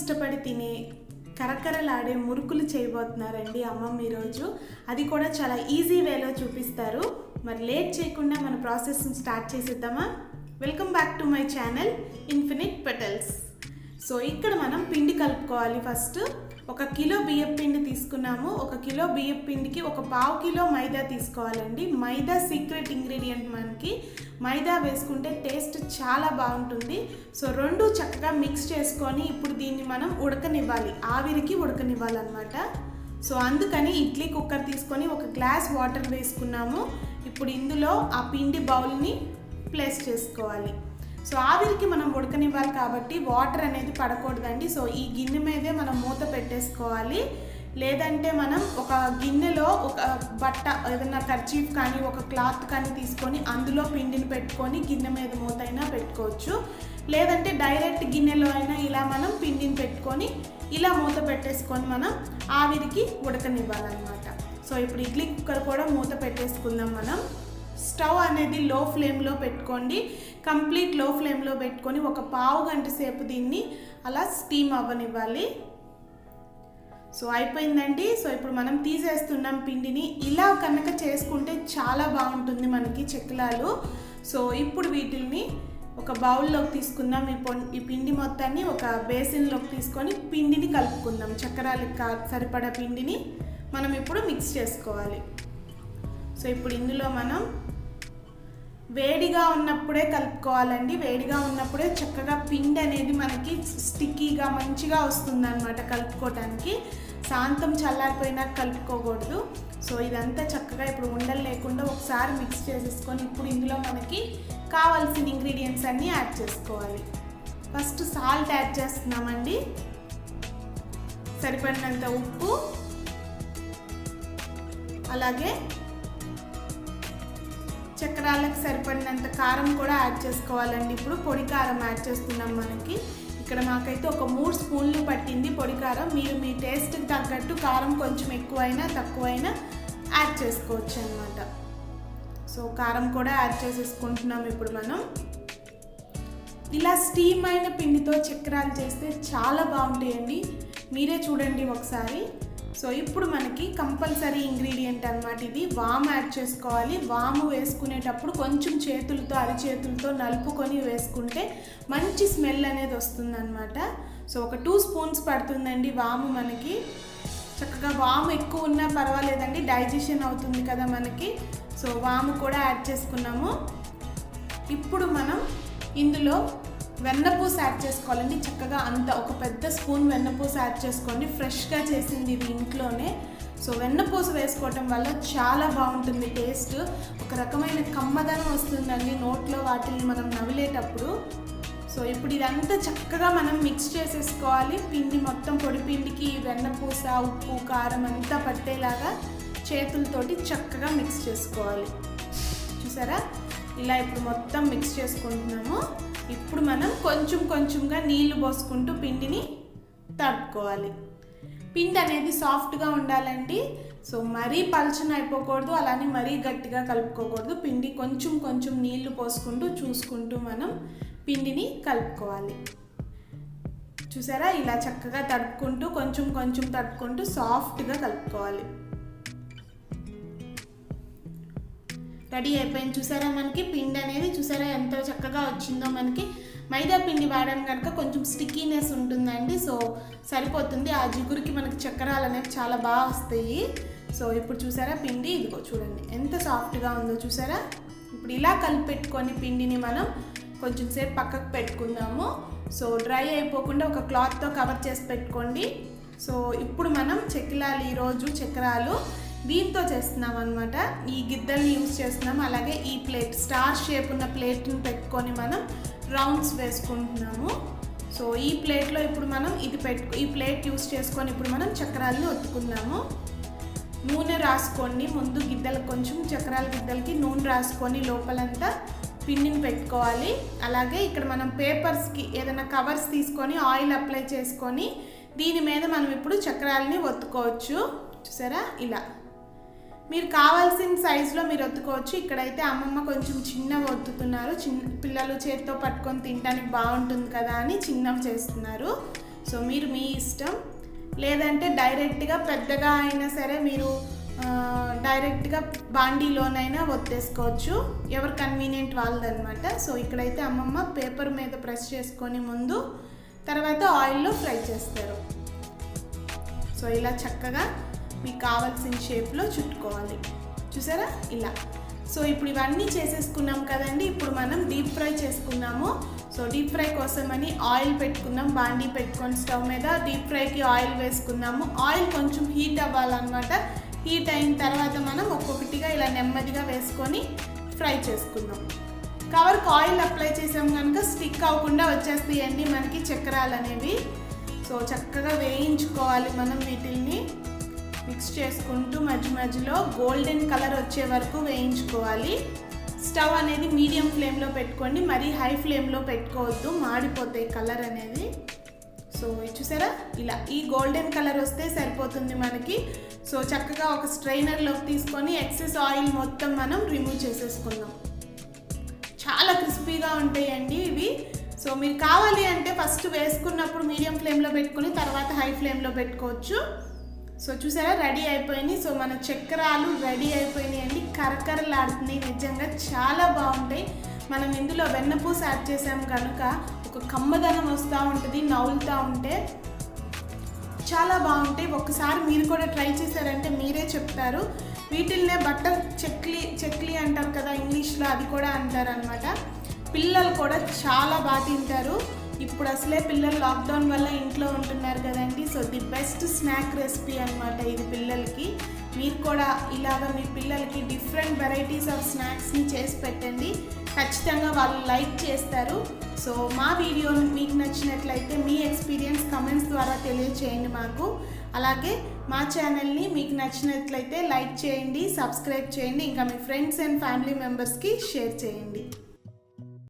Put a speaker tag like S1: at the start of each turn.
S1: ఇష్టపడి తినే కరకరలాడే మురుకులు చేయబోతున్నారండి అమ్మమ్మ ఈరోజు. అది కూడా చాలా ఈజీ వేలో చూపిస్తారు. మరి లేట్ చేయకుండా మన ప్రాసెస్ని స్టార్ట్ చేసేద్దామా? Welcome back to my channel infinite petals so ఇక్కడ మనం పిండి కలుపుకోవాలి ఫస్ట్. ఒక కిలో బియ్యం పిండి తీసుకున్నాము. ఒక కిలో బియ్యం పిండికి ఒక పావు కిలో మైదా తీసుకోవాలండి. మైదా సీక్రెట్ ఇంగ్రీడియంట్ మనకి. మైదా వేసుకుంటే టేస్ట్ చాలా బాగుంటుంది. సో రెండు చక్కగా మిక్స్ చేసుకొని ఇప్పుడు దీన్ని మనం ఉడకనివ్వాలి. ఆవిరికి ఉడకనివ్వాలన్నమాట. సో అందుకని ఇడ్లీ కుక్కర్ తీసుకొని ఒక గ్లాస్ వాటర్ వేసుకున్నాము. ఇప్పుడు ఇందులో ఆ పిండి బౌల్ని ప్లేస్ చేసుకోవాలి. సో ఆవిరికి మనం ఉడకనివ్వాలి కాబట్టి వాటర్ అనేది పడకూడదండి. సో ఈ గిన్నె మీదే మనం మూత పెట్టేసుకోవాలి. లేదంటే మనం ఒక గిన్నెలో ఒక బట్ట ఏదైనా కర్చీఫ్ కానీ ఒక క్లాత్ కానీ తీసుకొని అందులో పిండిని పెట్టుకొని గిన్నె మీద మూత అయినా పెట్టుకోవచ్చు. లేదంటే డైరెక్ట్ గిన్నెలో అయినా ఇలా మనం పిండిని పెట్టుకొని ఇలా మూత పెట్టేసుకొని మనం ఆవిరికి ఉడకనివ్వాలన్నమాట. సో ఇప్పుడు ఇడ్లీ కుక్కర్ కూడా మూత పెట్టేసుకుందాం మనం. స్టవ్ అనేది లో ఫ్లేమ్లో పెట్టుకోండి. కంప్లీట్లో ఫ్లేమ్లో పెట్టుకొని ఒక పావు గంట సేపు దీన్ని అలా స్టీమ్ అవ్వనివ్వాలి. సో అయిపోయిందండి. సో ఇప్పుడు మనం తీసేస్తున్నాం పిండిని. ఇలా కనుక చేసుకుంటే చాలా బాగుంటుంది మనకి చెక్కలాలు. సో ఇప్పుడు వీటిని ఒక బౌల్లోకి తీసుకుందాం. ఈ ఈ పిండి మొత్తాన్ని ఒక బేసిన్లోకి తీసుకొని పిండిని కలుపుకుందాం. చక్రాలకి కా సరిపడా పిండిని మనం ఇప్పుడు మిక్స్ చేసుకోవాలి. సో ఇప్పుడు ఇందులో మనం వేడిగా ఉన్నప్పుడే కలుపుకోవాలండి. వేడిగా ఉన్నప్పుడే చక్కగా పిండి అనేది మనకి స్టిక్కీగా మంచిగా వస్తుంది అనమాట కలుపుకోవటానికి. సాంతం చల్లారిపోయినా కలుపుకోకూడదు. సో ఇదంతా చక్కగా ఇప్పుడు ఉండలు లేకుండా ఒకసారి మిక్స్ చేసేసుకొని ఇప్పుడు ఇందులో మనకి కావాల్సిన ఇంగ్రీడియంట్స్ అన్నీ యాడ్ చేసుకోవాలి. ఫస్ట్ సాల్ట్ యాడ్ చేస్తున్నామండి. సరిపడినంత ఉప్పు. అలాగే చక్రాలకు సరిపడినంత కారం కూడా యాడ్ చేసుకోవాలండి. ఇప్పుడు పొడి కారం యాడ్ చేస్తున్నాం మనకి. ఇక్కడ మాకైతే ఒక మూడు స్పూన్లు పట్టింది పొడి కారం. మీరు మీ టేస్ట్కి తగ్గట్టు కారం కొంచెం ఎక్కువైనా తక్కువైనా యాడ్ చేసుకోవచ్చు అనమాట సో కారం కూడా యాడ్ చేసేసుకుంటున్నాం ఇప్పుడు మనం. ఇలా స్టీమ్ అయిన పిండితో చక్రాలు చేస్తే చాలా బాగుంటాయండి. మీరే చూడండి ఒకసారి. సో ఇప్పుడు మనకి కంపల్సరీ ఇంగ్రీడియంట్ అనమాట ఇది. వాము యాడ్ చేసుకోవాలి. వాము వేసుకునేటప్పుడు కొంచెం చేతులతో అరిచేతులతో నలుపుకొని వేసుకుంటే మంచి స్మెల్ అనేది వస్తుందన్నమాట. సో ఒక టూ స్పూన్స్ పడుతుందండి వాము మనకి. చక్కగా వాము ఎక్కువ ఉన్నా పర్వాలేదండి. డైజెషన్ అవుతుంది కదా మనకి. సో వాము కూడా యాడ్ చేసుకున్నాము. ఇప్పుడు మనం ఇందులో వెన్నపూస యాడ్ చేసుకోవాలండి. చక్కగా అంత ఒక పెద్ద స్పూన్ వెన్నపూస యాడ్ చేసుకోండి. ఫ్రెష్గా చేసింది ఇది ఇంట్లోనే. సో వెన్నపూస వేసుకోవటం వల్ల చాలా బాగుంటుంది టేస్ట్. ఒక రకమైన కమ్మదనం వస్తుందండి నోట్లో వాటిని మనం నవిలేటప్పుడు. సో ఇప్పుడు ఇదంతా చక్కగా మనం మిక్స్ చేసేసుకోవాలి. పిండి మొత్తం పొడి పిండికి వెన్నపూస ఉప్పు కారం అంతా పట్టేలాగా చేతులతోటి చక్కగా మిక్స్ చేసుకోవాలి. చూసారా? ఇలా ఇప్పుడు మొత్తం మిక్స్ చేసుకుంటున్నాము. ఇప్పుడు మనం కొంచెం కొంచెంగా నీళ్ళు పోసుకుంటూ పిండిని తడుపుకోవాలి. పిండి అనేది సాఫ్ట్గా ఉండాలండి. సో మరీ పలచన అయిపోకూడదు అలానే మరీ గట్టిగా కలుపుకోకూడదు. పిండి కొంచెం కొంచెం నీళ్ళు పోసుకుంటూ చూసుకుంటూ మనం పిండిని కలుపుకోవాలి. చూసారా? ఇలా చక్కగా తడుపుకుంటూ కొంచెం కొంచెం తడుపుకుంటూ సాఫ్ట్గా కలుపుకోవాలి. రెడీ అయిపోయింది. చూసారా మనకి? పిండి అనేది చూసారా ఎంత చక్కగా వచ్చిందో మనకి? మైదా పిండి వాడడం కనుక కొంచెం స్టిక్కీనెస్ ఉంటుందండి. సో సరిపోతుంది. ఆ జిగురికి మనకి చక్రాలు అనేవి చాలా బాగా వస్తాయి. సో ఇప్పుడు చూసారా పిండి? ఇదిగో చూడండి. ఎంత సాఫ్ట్గా ఉందో చూసారా? ఇప్పుడు ఇలా కలిపి పెట్టుకొని పిండిని మనం కొంచెం సేపు పక్కకు పెట్టుకుందాము. సో డ్రై అయిపోకుండా ఒక క్లాత్తో కవర్ చేసి పెట్టుకోండి. సో ఇప్పుడు మనం చెక్కిలాలు ఈరోజు చక్రాలు. దీంతో చేస్తున్నాం అనమాట ఈ గిద్దల్ని యూస్ చేస్తున్నాం. అలాగే ఈ ప్లేట్ స్టార్ షేప్ ఉన్న ప్లేట్ని పెట్టుకొని మనం రౌండ్స్ వేసుకుంటున్నాము. సో ఈ ప్లేట్లో ఇప్పుడు మనం ఇది పెట్టు ఈ ప్లేట్ యూస్ చేసుకొని ఇప్పుడు మనం చక్రాలని ఒత్తుకున్నాము నూనె రాసుకోండి ముందు గిద్దలకు కొంచెం చక్రాల గిద్దలకి నూనె రాసుకొని లోపలంతా పిండిని పెట్టుకోవాలి. అలాగే ఇక్కడ మనం పేపర్స్కి ఏదైనా కవర్స్ తీసుకొని ఆయిల్ అప్లై చేసుకొని దీని మీద మనం ఇప్పుడు చక్రాలని ఒత్తుకోవచ్చు. చూసారా? ఇలా. మీరు కావాల్సిన సైజులో మీరు ఒత్తుకోవచ్చు. ఇక్కడైతే అమ్మమ్మ కొంచెం చిన్నవి ఒత్తుతున్నారు చిన్న పిల్లలు చేతితో పట్టుకొని తినడానికి బాగుంటుంది కదా అని చిన్నవి చేస్తున్నారు. సో మీరు మీ ఇష్టం. లేదంటే డైరెక్ట్గా పెద్దగా అయినా సరే మీరు డైరెక్ట్గా బాండీలోనైనా ఒత్తేసుకోవచ్చు. ఎవరు కన్వీనియంట్ వాళ్ళదనమాట. సో ఇక్కడైతే అమ్మమ్మ పేపర్ మీద ప్రెస్ చేసుకొని ముందు తర్వాత ఆయిల్లో ఫ్రై చేస్తారు. సో ఇలా చక్కగా మీకు కావాల్సిన షేప్లో చుట్టుకోవాలి. చూసారా? ఇలా. సో ఇప్పుడు ఇవన్నీ చేసేసుకున్నాం కదండి. ఇప్పుడు మనం డీప్ ఫ్రై చేసుకున్నాము సో డీప్ ఫ్రై కోసమని ఆయిల్ పెట్టుకున్నాం. బాండీ పెట్టుకొని స్టవ్ మీద డీప్ ఫ్రైకి ఆయిల్ వేసుకున్నాము. ఆయిల్ కొంచెం హీట్ అవ్వాలన్నమాట. హీట్ అయిన తర్వాత మనం ఒక్కొక్కటిగా ఇలా నెమ్మదిగా వేసుకొని ఫ్రై చేసుకుందాం. కవర్కి ఆయిల్ అప్లై చేసాం కనుక స్టిక్ అవ్వకుండా వచ్చేస్తాయండి మనకి చక్రాలు అనేవి సో చక్కగా వేయించుకోవాలి మనం వీటిని మిక్స్ చేసుకుంటూ మధ్య మధ్యలో గోల్డెన్ కలర్ వచ్చే వరకు వేయించుకోవాలి. స్టవ్ అనేది మీడియం ఫ్లేమ్లో పెట్టుకోండి. మరీ హై ఫ్లేమ్లో పెట్టుకోవద్దు. మాడిపోతాయి కలర్ అనేది. సో చూసారా? ఇలా ఈ గోల్డెన్ కలర్ వస్తే సరిపోతుంది మనకి. సో చక్కగా ఒక స్ట్రైనర్లోకి తీసుకొని ఎక్సెస్ ఆయిల్ మొత్తం మనం రిమూవ్ చేసేసుకుందాం. చాలా క్రిస్పీగా ఉంటాయండి ఇవి. సో మీరు కావాలి అంటే ఫస్ట్ వేసుకున్నప్పుడు మీడియం ఫ్లేమ్లో పెట్టుకుని తర్వాత హై ఫ్లేమ్లో పెట్టుకోవచ్చు. సో చూసారా రెడీ అయిపోయింది. సో మన చక్రాలు రెడీ అయిపోయినాయి అండి. కరకరలాడుతున్నాయి. నిజంగా చాలా బాగుంటాయి. మనం ఇందులో వెన్నపూస యాడ్ చేసాం కనుక ఒక కమ్మదనం వస్తూ ఉంటుంది నవ్వులుతూ ఉంటే చాలా బాగుంటాయి. ఒకసారి మీరు కూడా ట్రై చేశారంటే మీరే చెప్తారు. వీటిల్నే బట్టర్ చెక్లీ చెక్లీ అంటారు కదా ఇంగ్లీష్లో అది కూడా అంటారు అనమాట పిల్లలు కూడా చాలా బాగా తింటారు. ఇప్పుడు అసలే పిల్లలు లాక్డౌన్ వల్ల ఇంట్లో ఉంటున్నారు కదండి. So the best snack recipe అనమాట ఇది పిల్లలకి. మీరు కూడా ఇలాగ మీ పిల్లలకి డిఫరెంట్ వెరైటీస్ ఆఫ్ స్నాక్స్ని చేసి పెట్టండి. ఖచ్చితంగా వాళ్ళు లైక్ చేస్తారు. సో మా వీడియో మీకు నచ్చినట్లయితే మీ ఎక్స్పీరియన్స్ కమెంట్స్ ద్వారా తెలియచేయండి మాకు. అలాగే మా ఛానల్ని మీకు నచ్చినట్లయితే లైక్ చేయండి సబ్స్క్రైబ్ చేయండి ఇంకా మీ ఫ్రెండ్స్ అండ్ ఫ్యామిలీ మెంబర్స్కి షేర్ చేయండి.